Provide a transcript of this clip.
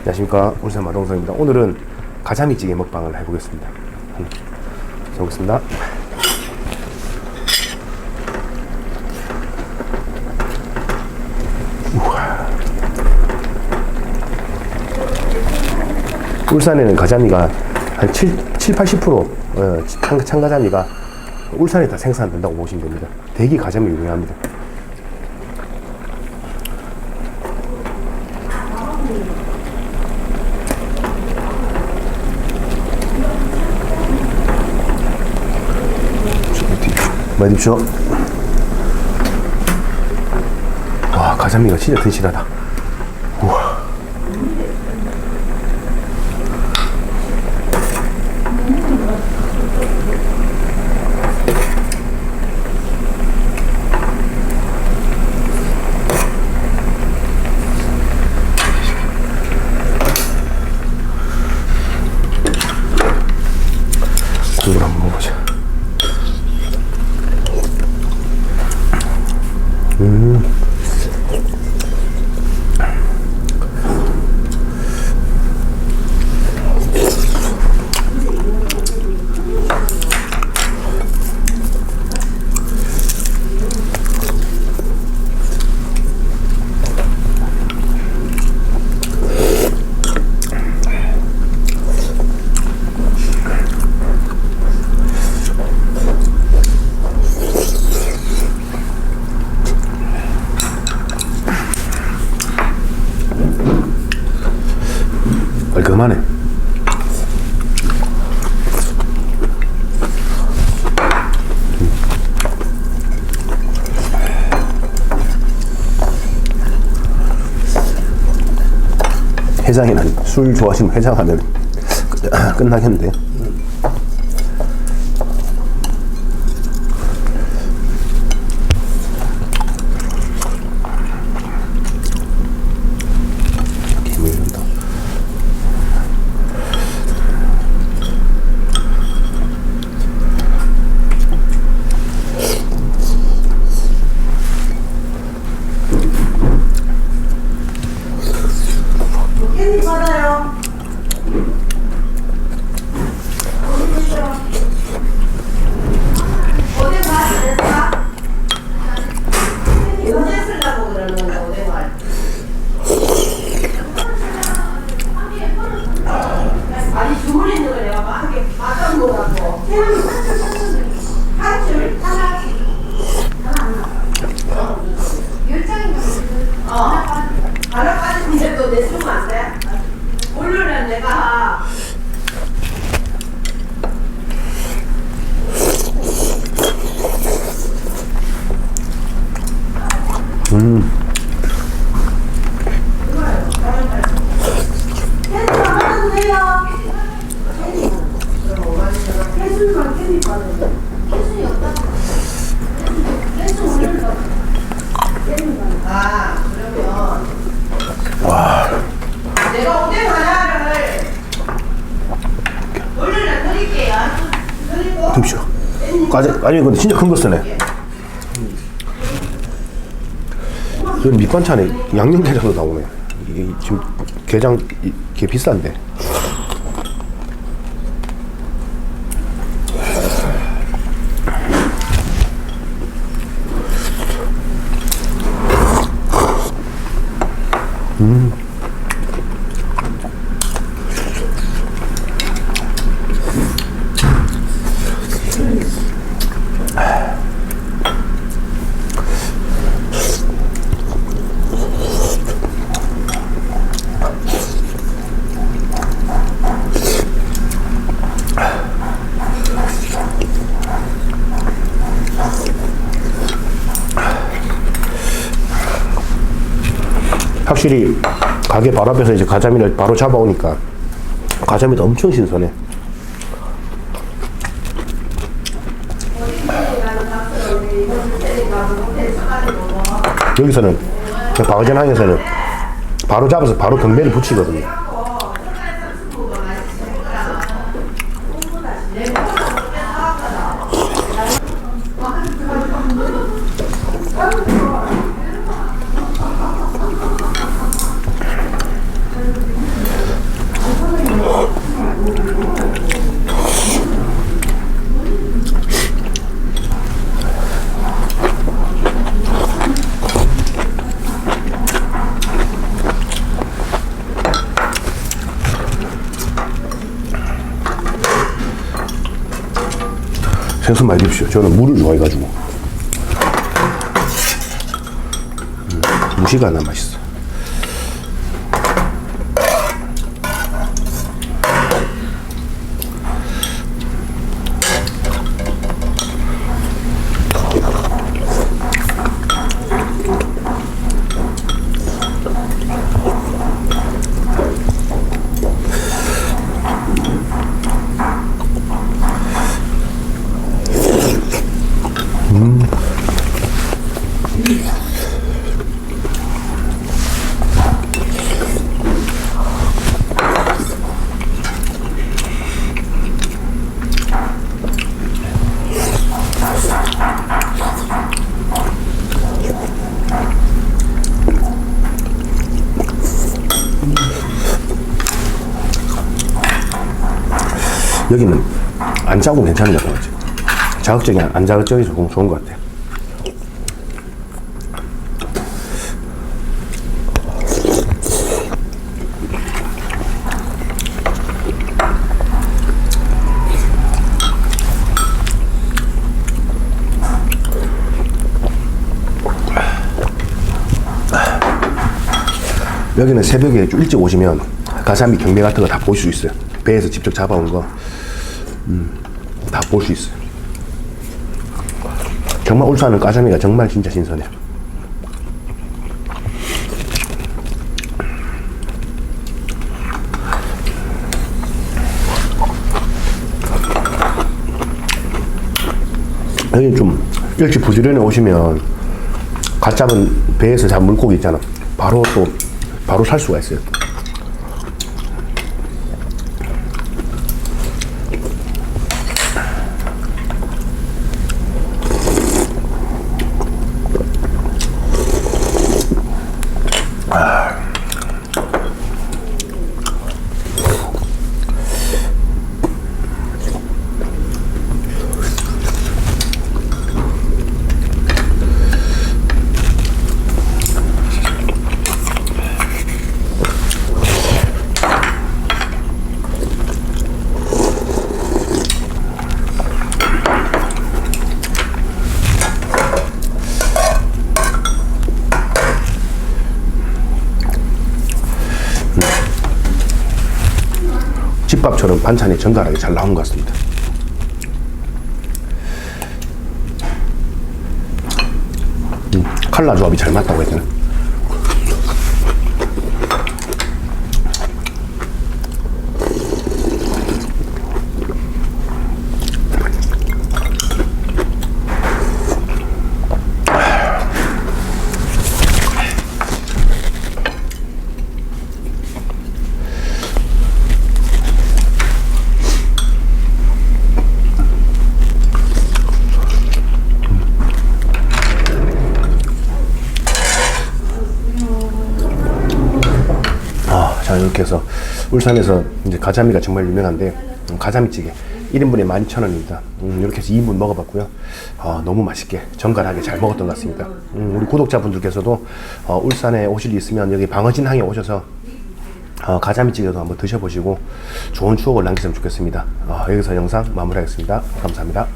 안녕하십니까. 울산 마동성입니다. 오늘은 가자미찌개 먹방을 해보겠습니다. 음, 잘 먹겠습니다. 우와. 울산에는 가자미가 한 7, 7 80% 어, 참- 참가자미가 울산에 다 생산된다고 보시면 됩니다. 대기 가자미 유명합니다 줍시오. 와, 가자미가 진짜 튼실하다. 해장이란 술 좋아하시면 해장하면 끝- 끝나겠는데요. 김을다 깻잎 받아요. 오뎅 안 했어? 언제 쓰려고 그러는 거야, 오뎅을? 아니, 주문있는 거 내가 막 이렇게 바꿔놓으라고. 한 줄? 하나. 어. 하나 빠지는데도 내주면 안 돼? 오늘은 내가 캔디 하나 주세요. 캔디만 캔디 받아요. 아, 그러면 내가 오뎅 하나를 오늘은 드릴게요. 드 가자, 아니 근데 진짜 큰 거 쓰네. 그 밑반찬에 양념게장도 나오네. 이게 지금 게장 이- 이게 비싼데. Mm-hmm. 확실히 가게 바로 앞에서 이제 가자미를 바로 잡아오니까 가자미도 엄청 신선해. 여기서는 바오전항에서는 바로 잡아서 바로 경매를 붙이거든요. 생선 많이 드십시오. 저는 물을 좋아해가지고. 음, 무시가 나 맛있어. 여기는 안 짜고 괜찮은 것 같아요. 자극적이 안 자극적이 조금 좋은 것 같아요. 여기는 새벽에 좀 일찍 오시면 가자미 경매 같은 거다볼수 있어요. 배에서 직접 잡아온 거. 다 볼 수 있어요. 정말 울산은 가자미가 정말 진짜 신선해요. 여기 좀 일찍 부지런히 오시면 갓 잡은 배에서 잡은 물고기 있잖아. 바로 또 바로 살 수가 있어요. 집밥처럼 반찬이 정갈하게 잘 나온 것 같습니다. 음, 칼라 조합이 잘 맞다고 해야 되나? 이렇게 해서 울산에서 이제 가자미가 정말 유명한데 음, 가자미찌개 1인분에 12,000원입니다. 음, 이렇게 해서 2인분 먹어봤고요. 아, 너무 맛있게 정갈하게 잘 먹었던 것 같습니다. 음, 우리 구독자분들께서도 어, 울산에 오실 일 있으면 여기 방어진항에 오셔서 어, 가자미찌개도 한번 드셔보시고 좋은 추억을 남기셨으면 좋겠습니다. 어, 여기서 영상 마무리하겠습니다. 감사합니다.